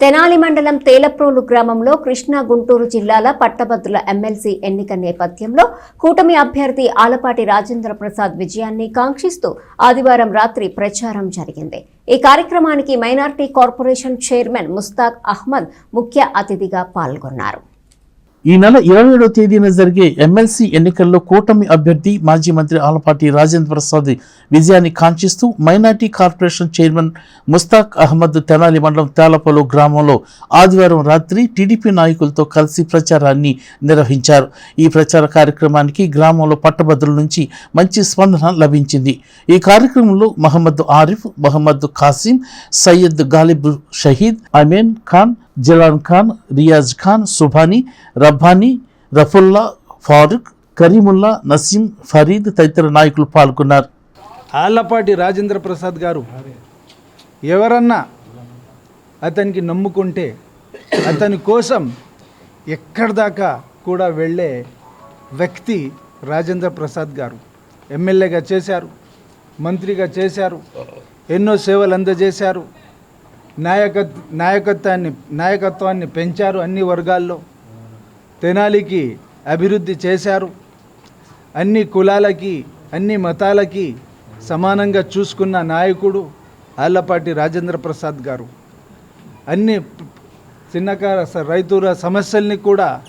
తెనాలి మండలం తేలప్రోలు గ్రామంలో కృష్ణా గుంటూరు జిల్లాల పట్టభద్రుల ఎమ్మెల్సీ ఎన్నిక నేపథ్యంలో కూటమి అభ్యర్థి ఆలపాటి రాజేంద్ర ప్రసాద్ విజయాన్ని కాంక్షిస్తూ ఆదివారం రాత్రి ప్రచారం జరిగింది. ఈ కార్యక్రమానికి minority corporation chairman Mushtaq Ahmed ముఖ్య అతిథిగా పాల్గొన్నారు. ఈ నెల ఇరవై ఏడవ తేదీన జరిగే ఎమ్మెల్సీ ఎన్నికల్లో కూటమి అభ్యర్థి మాజీ మంత్రి ఆలపాటి రాజేంద్ర ప్రసాద్ విజయాన్ని కాంక్షిస్తూ minority corporation chairman Mushtaq Ahmed Tenali మండలం తేలపలో గ్రామంలో ఆదివారం రాత్రి టీడీపీ నాయకులతో కలిసి ప్రచారాన్ని నిర్వహించారు. ఈ ప్రచార కార్యక్రమానికి గ్రామంలో పట్టభద్రుల నుంచి మంచి స్పందన లభించింది. ఈ కార్యక్రమంలో మహమ్మద్ ఆరిఫ్ మహమ్మద్ ఖాసిం సయ్యద్ గాలిబ్ షహీద్ అమీన్ ఖాన్ జలాన్ ఖాన్ రియాజ్ ఖాన్ సుభానీ రబ్బానీ రఫుల్లా ఫారూక్ కరీముల్లా నసీం ఫరీద్ తదితర నాయకులు పాల్గొన్నారు. ఆళ్ళపాటి రాజేంద్ర ప్రసాద్ గారు ఎవరన్నా అతనికి నమ్ముకుంటే అతని కోసం ఎక్కడి దాకా కూడా వెళ్ళే వ్యక్తి రాజేంద్ర ప్రసాద్ గారు. ఎమ్మెల్యేగా చేశారు మంత్రిగా చేశారు ఎన్నో సేవలు అందజేశారు. నాయక నాయకత్వాన్ని నాయకత్వాన్ని పెంచారు అన్ని వర్గాల్లో. తెనాలికి అభివృద్ధి చేశారు. అన్ని కులాలకి అన్ని మతాలకి సమానంగా చూసుకున్న నాయకుడు ఆళ్ళపాటి రాజేంద్ర ప్రసాద్ గారు. అన్ని చిన్నకార రైతుల సమస్యల్ని కూడా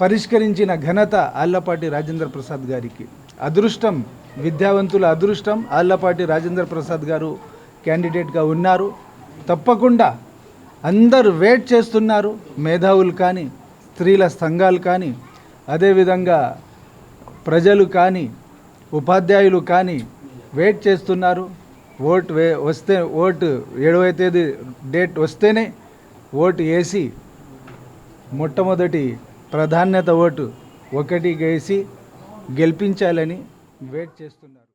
పరిష్కరించిన ఘనత ఆళ్ళపాటి రాజేంద్ర ప్రసాద్ గారికి. అదృష్టం విద్యావంతుల అదృష్టం ఆళ్ళపాటి రాజేంద్ర ప్రసాద్ గారు క్యాండిడేట్గా ఉన్నారు. తప్పకుండా అందరూ వెయిట్ చేస్తున్నారు. మేధావులు కానీ స్త్రీల సంఘాలు కానీ అదేవిధంగా ప్రజలు కానీ ఉపాధ్యాయులు కానీ వెయిట్ చేస్తున్నారు. ఓట్ వే వస్తే ఓటు ఏడవ తేదీ డేట్ వస్తేనే ఓటు వేసి మొట్టమొదటి ప్రాధాన్యత ఓటు ఒకటి వేసి గెలిపించాలని వెయిట్ చేస్తున్నారు.